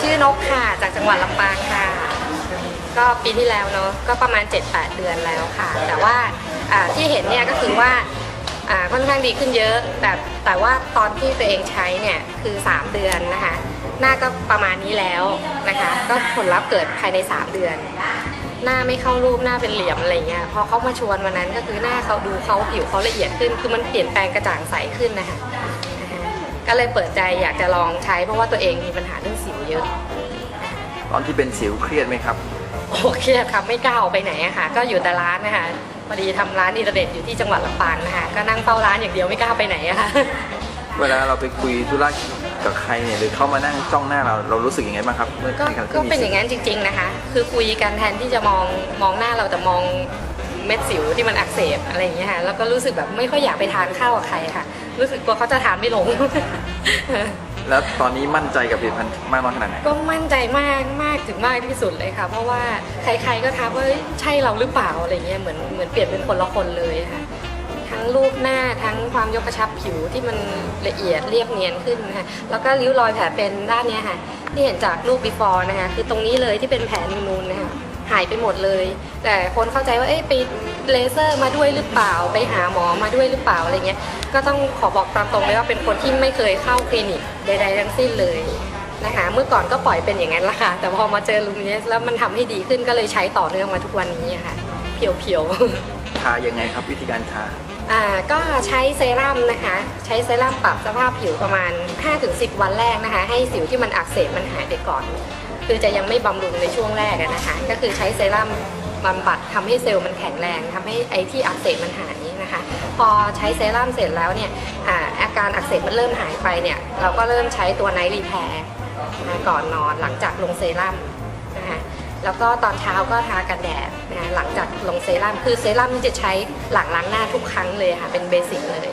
ชื่อนกค่ะ จากจังหวัดลำปางค่ะ ก็ปีที่แล้วเนาะก็ประมาณ 7-8 เดือนแล้วค่ะ แต่ว่าอ่าที่เห็นเนี่ยก็คือว่าอ่าค่อนข้างดีขึ้นเยอะ แต่แต่ว่าตอนที่ตัวเองใช้เนี่ยคือ 3 เดือนนะคะ หน้าก็ประมาณนี้แล้วนะคะ ก็ผลลัพธ์เกิดภายใน 3 เดือน หน้าไม่เข้ารูปหน้าเป็นเหลี่ยมอะไรเงี้ยพอเขามาชวนวันนั้นก็คือหน้าเขาดูเขาผิวเขาละเอียดขึ้น คือมันเปลี่ยนแปลงกระจ่างใสขึ้นนะคะนะคะ ก็เลยเปิดใจอยากจะลองใช้เพราะว่าตัวเองมีปัญหาเรื่องสิวเยอะ ตอนที่เป็นสิวเครียดไหมครับโอ้เครียดครับไม่กล้าออกไปไหนอะค่ะก็อยู่แต่ร้านนะคะพอดีทำร้านอินเทอร์เน็ตอยู่ที่จังหวัดลำปางนะคะก็นั่งเฝ้าร้านอย่างเดียวไม่กล้าไปไหนอะค่ะ เวลาเราไปคุยธุระกับใครเนี่ยหรือเขามานั่งจ้องหน้าเราเรารู้สึกยังไงบ้างครับเมื่อก็ในขณะก็ที่มีเป็นอสิวย่างนั้นจริง ๆนะคะ คือคุยกันแทนที่จะมองมองหน้าเราแต่มอง เม็ดสิวที่มันอักเสบอะไรอย่างเงี้ยค่ะแล้วก็รู้สึกแบบไม่ค่อยอยากไปทานข้าวกับใครค่ะ รู้สึกกลัวเขาจะทานไม่ลง แล้วตอนนี้มั่นใจกับผลิตภัณฑ์มากน้อยขนาดไหน ก็มั่นใจมากมากถึงมากที่สุดเลยค่ะ เพราะว่าใครๆก็ทักว่าเอ้ยใช่เราหรือเปล่าอะไรเงี้ยเหมือนเหมือนเปลี่ยนเป็นคนละคนเลยค่ะ ทั้งรูปหน้าทั้งความยกกระชับผิวที่มันละเอียดเรียบเนียนขึ้นนะคะแล้วก็ริ้วรอยแผลเป็นด้านเนี้ยค่ะ ที่เห็นจากรูป before นะคะคือตรงนี้เลยที่เป็นแผลนูนๆนะคะ หายไปหมดเลย แต่คนเข้าใจว่าเอ๊ะไปเลเซอร์มาด้วยหรือเปล่า ไปหาหมอมาด้วยหรือเปล่าอะไรเงี้ย ก็ต้องขอบอกตามตรงเลยว่าเป็นคนที่ไม่เคยเข้าคลินิกใดๆทั้งสิ้นเลยนะคะ เมื่อก่อนก็ปล่อยเป็นอย่างนั้นละค่ะ แต่พอมาเจอลูมิเนสแล้วมันทำให้ดีขึ้นก็เลยใช้ต่อเนื่องมาทุกวันนี้ค่ะ เพียวๆ ทายังไงครับวิธีการทาอ่าก็ใช้เซรั่มนะคะ ใช้เซรั่มปรับสภาพผิวประมาณ 5-10 วันแรกนะคะ ให้สิวที่มันอักเสบมันหายไปก่อน คือจะยังไม่บำรุงในช่วงแรกนะคะก็คือใช้เซรั่มบำบัดทำให้เซลล์มันแข็งแรงทำให้ไอที่อักเสบมันหายนะคะ พอใช้เซรั่มเสร็จแล้วเนี่ยอาการอักเสบมันเริ่มหายไปเนี่ยเราก็เริ่มใช้ตัวไนท์รีแพร์ก่อนนอนหลังจากลงเซรั่มนะคะแล้วก็ตอนเช้าก็ทากันแดดนะคะหลังจากลงเซรั่มคือเซรั่มนี่จะใช้หลังล้างหน้าทุกครั้งเลยค่ะเป็นเบสิกเลย